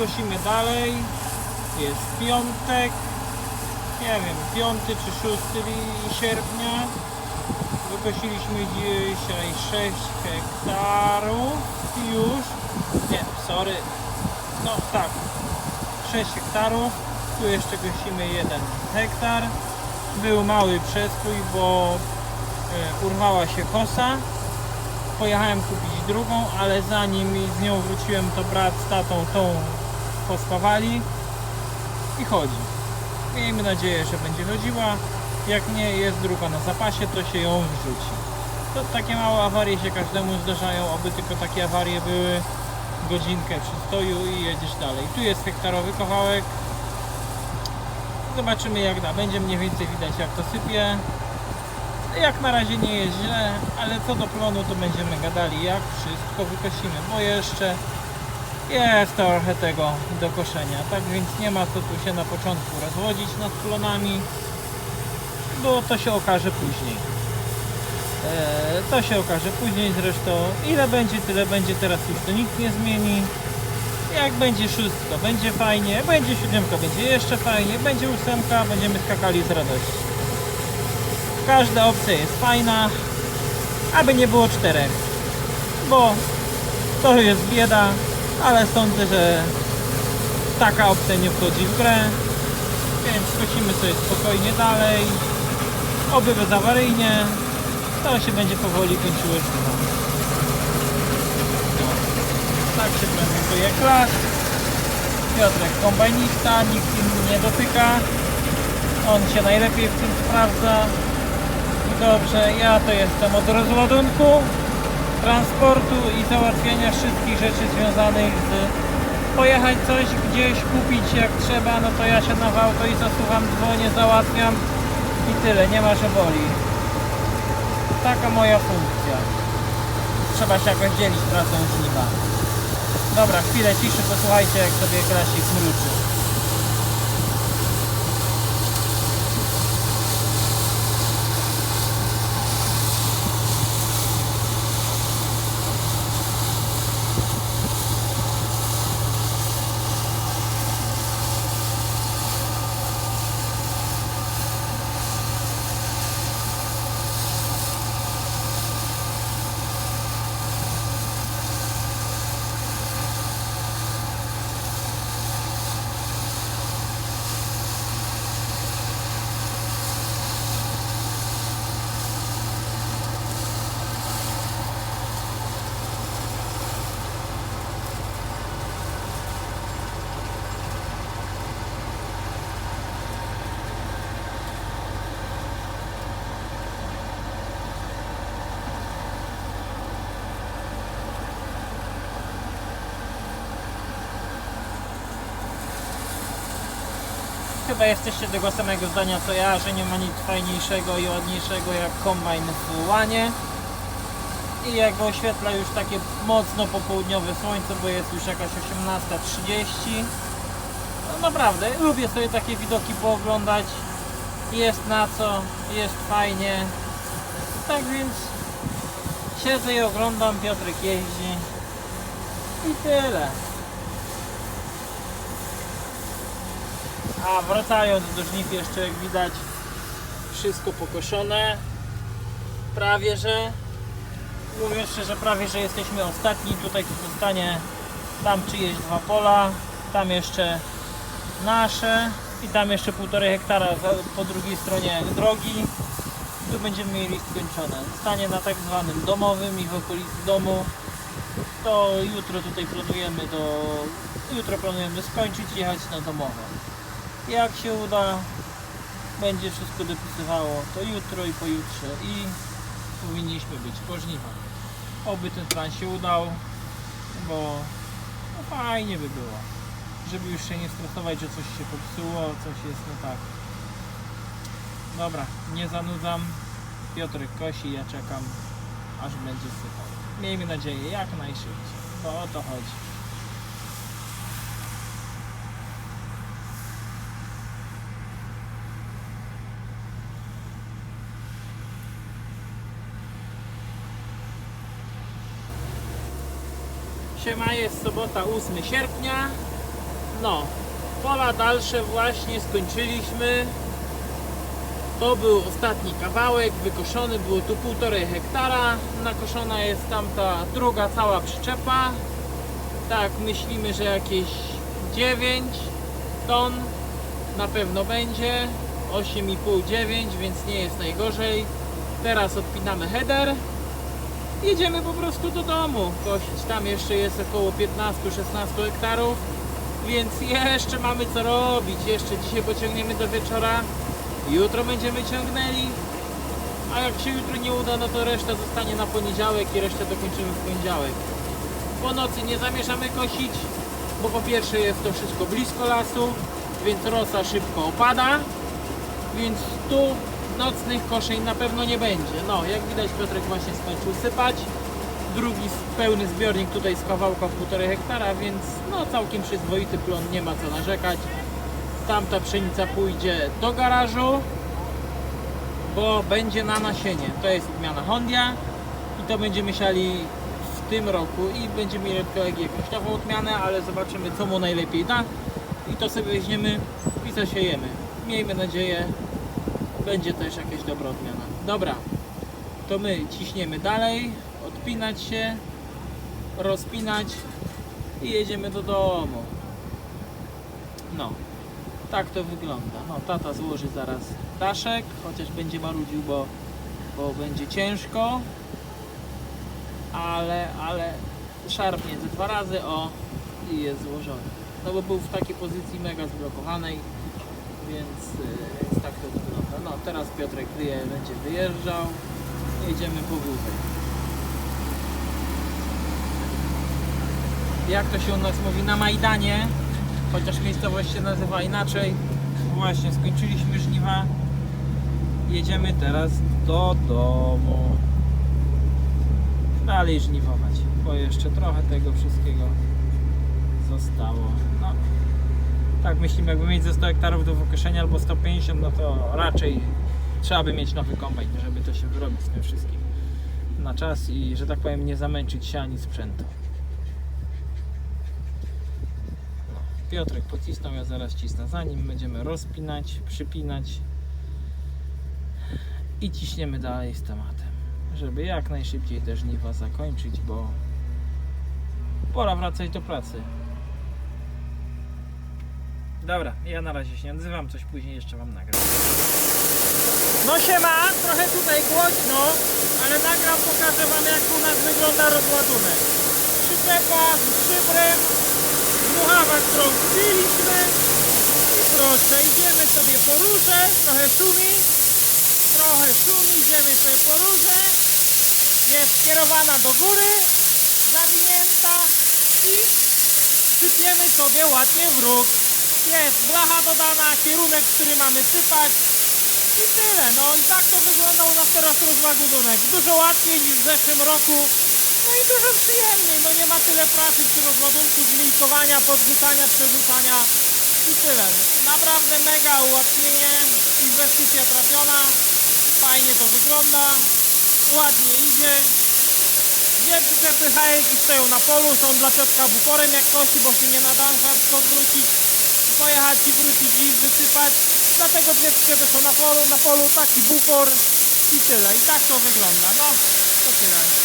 Skosimy dalej. Jest piątek. Nie wiem, piąty czy szósty sierpnia. Wykosiliśmy dzisiaj 6 hektarów już. Nie, sorry. No tak, 6 hektarów. Tu jeszcze kosimy 1 hektar. Był mały przestój, bo e, urwała się kosa. Pojechałem kupić drugą, ale zanim z nią wróciłem, to brat z tatą tą pospawali i chodzi. Miejmy nadzieję, że będzie chodziła. Jak nie jest druga na zapasie, to się ją wrzuci. To takie małe awarie się każdemu zdarzają, oby tylko takie awarie były godzinkę przystoju i jedziesz dalej. Tu jest hektarowy kawałek. Zobaczymy jak da. Będzie mniej więcej widać jak to sypie. Jak na razie nie jest źle, ale co do plonu to będziemy gadali jak wszystko wykosimy, bo jeszcze jest trochę tego do koszenia. Tak więc nie ma co tu się na początku rozwodzić nad plonami, bo to się okaże później. Eee, to się okaże później zresztą. Ile będzie, tyle będzie. Teraz już to nic nie zmieni. Jak będzie szóstka, będzie fajnie. Będzie siódemka, będzie jeszcze fajnie. Będzie ósemka, będziemy skakali z radości. Każda opcja jest fajna, aby nie było czterech. Bo to jest bieda, ale sądzę, że taka opcja nie wchodzi w grę. Więc skosimy sobie spokojnie dalej. Oby bezawaryjnie. To się będzie powoli kończyło. No. Tak się prezentuje klas. Piotrek kombajnista, nikt inny nie dotyka. On się najlepiej w tym sprawdza. Dobrze, ja to jestem od rozładunku, transportu i załatwiania wszystkich rzeczy związanych z pojechać coś gdzieś kupić jak trzeba, no to ja się na auto i zasuwam, dzwonię, załatwiam i tyle, nie ma że boli. Taka moja funkcja. Trzeba się jakoś dzielić pracą z nima. Dobra, chwilę ciszy, posłuchajcie jak sobie klasik mruczy. Chyba jesteście tego samego zdania co ja, że nie ma nic fajniejszego i ładniejszego jak kombajn w łanie. I jak oświetla już takie mocno popołudniowe słońce, bo jest już jakaś 18.30. No naprawdę, lubię sobie takie widoki pooglądać. Jest na co, jest fajnie. Tak więc siedzę i oglądam, Piotrek jeździ. I tyle. A wracając do żniw jeszcze jak widać wszystko pokoszone. Prawie że mówiąc szczerze prawie że jesteśmy ostatni. Tutaj tu zostanie tam czyjeś dwa pola, tam jeszcze nasze i tam jeszcze półtorej hektara po drugiej stronie drogi. Tu będziemy mieli skończone. Zostanie na tak zwanym domowym i w okolicy domu. To jutro tutaj planujemy do jutro planujemy skończyć i jechać na domowe. Jak się uda, będzie wszystko dopisywało to jutro i pojutrze i powinniśmy być po żniwach. Oby ten plan się udał, bo no fajnie by było, żeby już się nie stresować, że coś się popsuło, coś jest nie tak. Dobra, nie zanudzam. Piotrek kosi, ja czekam, aż będzie sypał. Miejmy nadzieję, jak najszybciej, bo o to chodzi. Siema, jest sobota 8 sierpnia. No, pola dalsze właśnie skończyliśmy. To był ostatni kawałek, wykoszony, było tu półtorej hektara. Nakoszona jest tamta druga cała przyczepa. Tak, myślimy, że jakieś 9 ton na pewno będzie. 8,5-9, więc nie jest najgorzej. Teraz odpinamy header. Jedziemy po prostu do domu kosić. Tam jeszcze jest około 15-16 hektarów, więc jeszcze mamy co robić. Jeszcze dzisiaj pociągniemy do wieczora. Jutro będziemy ciągnęli. A jak się jutro nie uda, no to reszta zostanie na poniedziałek i resztę dokończymy w poniedziałek. Po nocy nie zamierzamy kosić, bo po pierwsze jest to wszystko blisko lasu, więc rosa szybko opada, więc tu nocnych koszeń na pewno nie będzie. No, jak widać Piotrek właśnie skończył sypać. Drugi pełny zbiornik tutaj z kawałka w 1,5 hektara, więc no całkiem przyzwoity plon, nie ma co narzekać. Tamta pszenica pójdzie do garażu, bo będzie na nasienie. To jest odmiana Hondia i to będziemy siali w tym roku i będziemy mieli jakąś nową odmianę, ale zobaczymy co mu najlepiej da i to sobie weźmiemy i zasiejemy. Miejmy nadzieję, będzie też jakaś dobra odmiana. Dobra, to my ciśniemy dalej, odpinać się, rozpinać i jedziemy do domu. No, tak to wygląda. No, tata złoży zaraz daszek, chociaż będzie marudził, bo, bo będzie ciężko. Ale, ale szarpnie ze dwa razy, o, i jest złożony. No bo był w takiej pozycji mega zblokowanej, więc, y, więc tak to wygląda. No, teraz Piotrek wyje, będzie wyjeżdżał. Jedziemy po wózek. Jak to się u nas mówi na Majdanie, chociaż miejscowość się nazywa inaczej. Właśnie, skończyliśmy żniwa. Jedziemy teraz do domu. Dalej żniwować, bo jeszcze trochę tego wszystkiego zostało. No, tak myślimy, jakby mieć ze 100 hektarów do wykoszenia albo 150, no to raczej trzeba by mieć nowy kombajn, żeby to się wyrobić z tym wszystkim na czas i, że tak powiem, nie zamęczyć się ani sprzętu. Piotrek pocisnął, ja zaraz cisnę za nim. Będziemy rozpinać, przypinać i ciśniemy dalej z tematem, żeby jak najszybciej te żniwa zakończyć, bo pora wracać do pracy. Dobra, ja na razie się nie odzywam, coś później jeszcze Wam nagram. No siema, trochę tutaj głośno, ale nagram, pokażę Wam jak u nas wygląda rozładunek. Przyczepa z szybrem, dmuchawa, którą kupiliśmy i proszę, idziemy sobie po róże, trochę szumi, trochę szumi, idziemy sobie po róże, jest skierowana do góry, zawinięta i sypiemy sobie ładnie w róg. Jest blacha dodana, kierunek, który mamy sypać i tyle. No i tak to wygląda u nas teraz rozładunek. Dużo łatwiej niż w zeszłym roku. No i dużo przyjemniej. No nie ma tyle pracy przy rozładunku, zmilkowania, podrzucania, przerzucania i tyle. Naprawdę mega ułatwienie. Inwestycja trafiona. Fajnie to wygląda. Ładnie idzie. Dwie przyczepy hajki stoją na polu, są dla ciotka buforem jak kosi, bo się nie nada rzadko wrócić, pojechać i wrócić i wysypać. Dlatego przyczepy są na polu, na polu taki bufor i tyle. I tak to wygląda. No, to tyle.